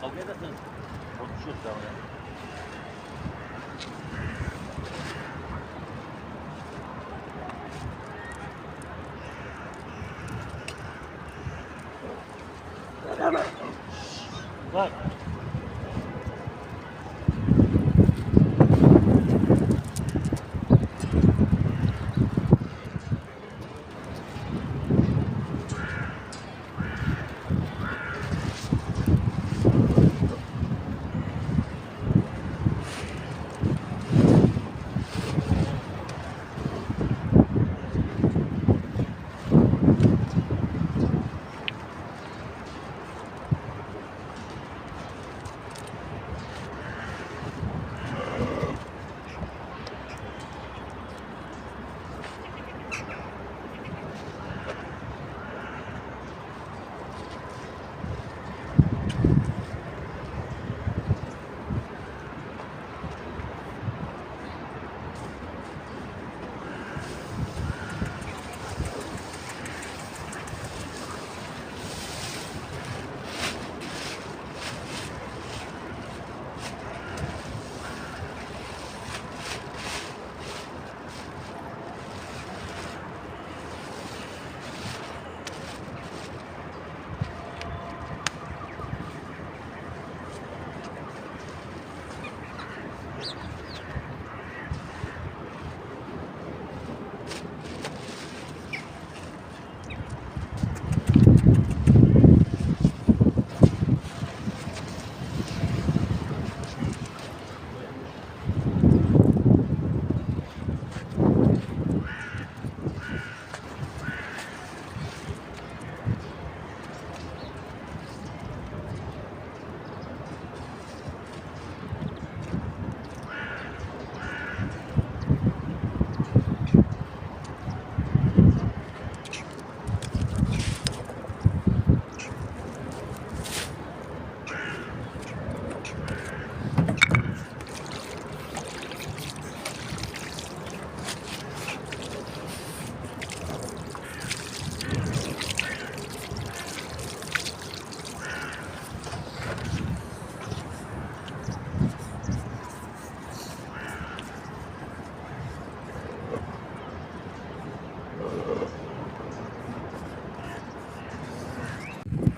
kavga ederseniz konuşuyoruz daha ya. Bak.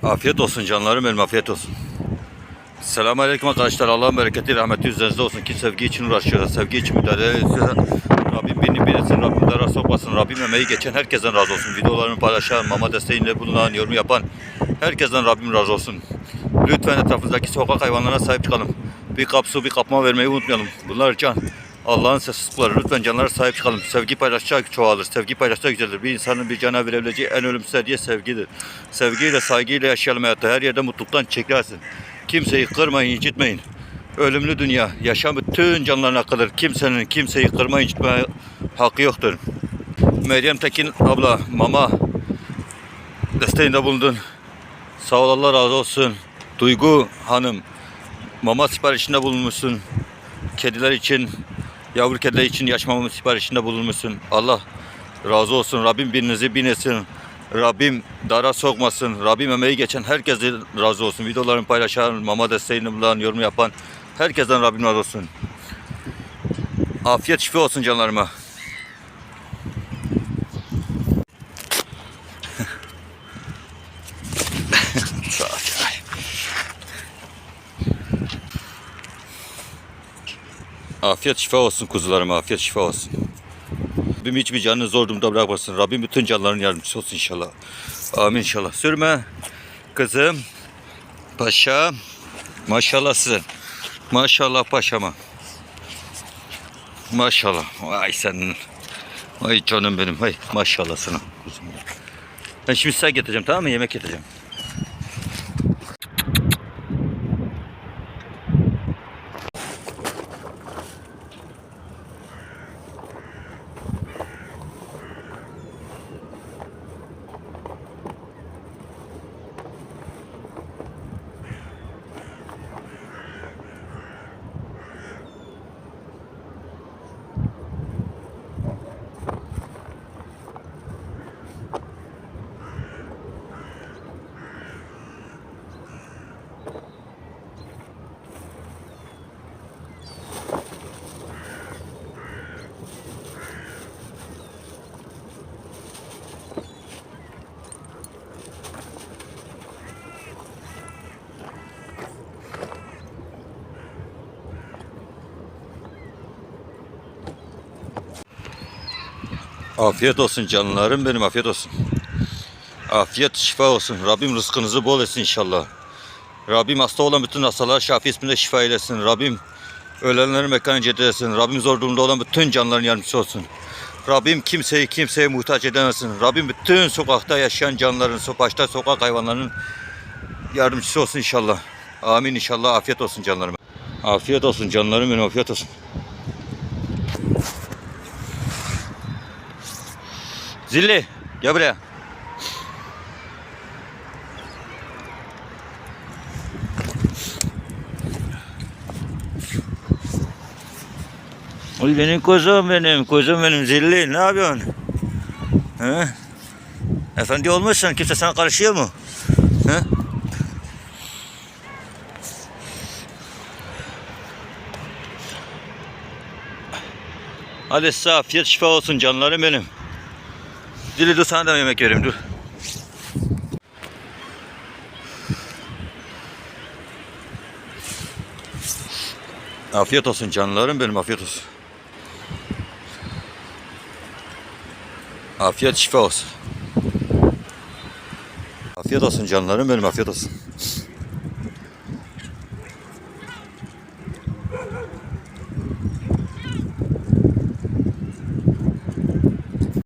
Afiyet olsun canlarım benim afiyet olsun. Selamun Aleyküm arkadaşlar. Allah'ın bereketi, rahmeti üzerinizde olsun ki sevgi için uğraşıyoruz. Sevgi için müdahale ediyoruz. Rabbim beni bilesin, Rabbim dara sokmasın. Rabbim emeği geçen herkesten razı olsun. Videolarımı paylaşan, mama desteğiyle bulunan, yorum yapan herkesten Rabbim razı olsun. Lütfen etrafınızdaki sokak hayvanlarına sahip çıkalım. Bir kap su, bir kapma vermeyi unutmayalım. Bunlar can. Allah'ın sessiz kulları. Lütfen canlara sahip çıkalım. Sevgi paylaştıkça çoğalır. Sevgi paylaştıkça yücelir. Bir insanın bir cana verebileceği en ölümsüz hediye sevgidir. Sevgiyle, saygıyla yaşayalım hayatta. Her yerde mutluluktan çekersin. Kimseyi kırmayın, incitmeyin. Ölümlü dünya. Yaşam bütün canlıların hakkıdır. Kimsenin kimseyi kırma, incitme hakkı yoktur. Meryem Tekin abla, mama desteğinde bulundun. Sağ ol Allah razı olsun. Duygu Hanım, mama siparişinde bulunmuşsun. Kediler için, yavru kediler için yaş mama siparişinde bulunmuşsun. Allah razı olsun. Rabbim birinizi binesin. Rabbim dara sokmasın. Rabbim emeği geçen herkese razı olsun. Videolarımı paylaşan, mama desteğini bulan, yorum yapan herkesten Rabbim razı olsun. Afiyet şifa olsun canlarıma. Afiyet şifa olsun kuzularıma, afiyet şifa olsun. Rabbim hiçbir canını zor durumda bırakmasın. Rabbim bütün canların yardımcısı olsun inşallah. Amin inşallah. Sürme. Kızım. Paşa. Maşallah size. Maşallah paşama. Maşallah. Vay senin. Vay canım benim. Vay maşallah sana. Ben şimdi size getireceğim tamam mı? Yemek getireceğim. Afiyet olsun canlarım benim afiyet olsun. Afiyet şifa olsun. Rabbim rızkınızı bol etsin inşallah. Rabbim hasta olan bütün hastalara şafi isminde şifa eylesin. Rabbim ölenlerin mekanı cennet. Rabbim zor durumda olan bütün canlıların yardımcısı olsun. Rabbim kimseyi kimseye muhtaç edemesin. Rabbim bütün sokakta yaşayan canlıların, so- başta sokak hayvanlarının yardımcısı olsun inşallah. Amin inşallah. Afiyet olsun canlarım. Afiyet olsun canlarım benim afiyet olsun. Zilli gel buraya. Oy benim kuzum benim, kuzum benim Zilli. Ne yapıyorsun? He? Efendi olmuşsun, kimse sana karışıyor mu? He? Hadi size afiyet şifa olsun canlarım benim. Zilli dur sana da yemek vereyim dur. Afiyet olsun canlarım benim afiyet olsun. Afiyet şifa olsun. Afiyet olsun canlarım benim afiyet olsun.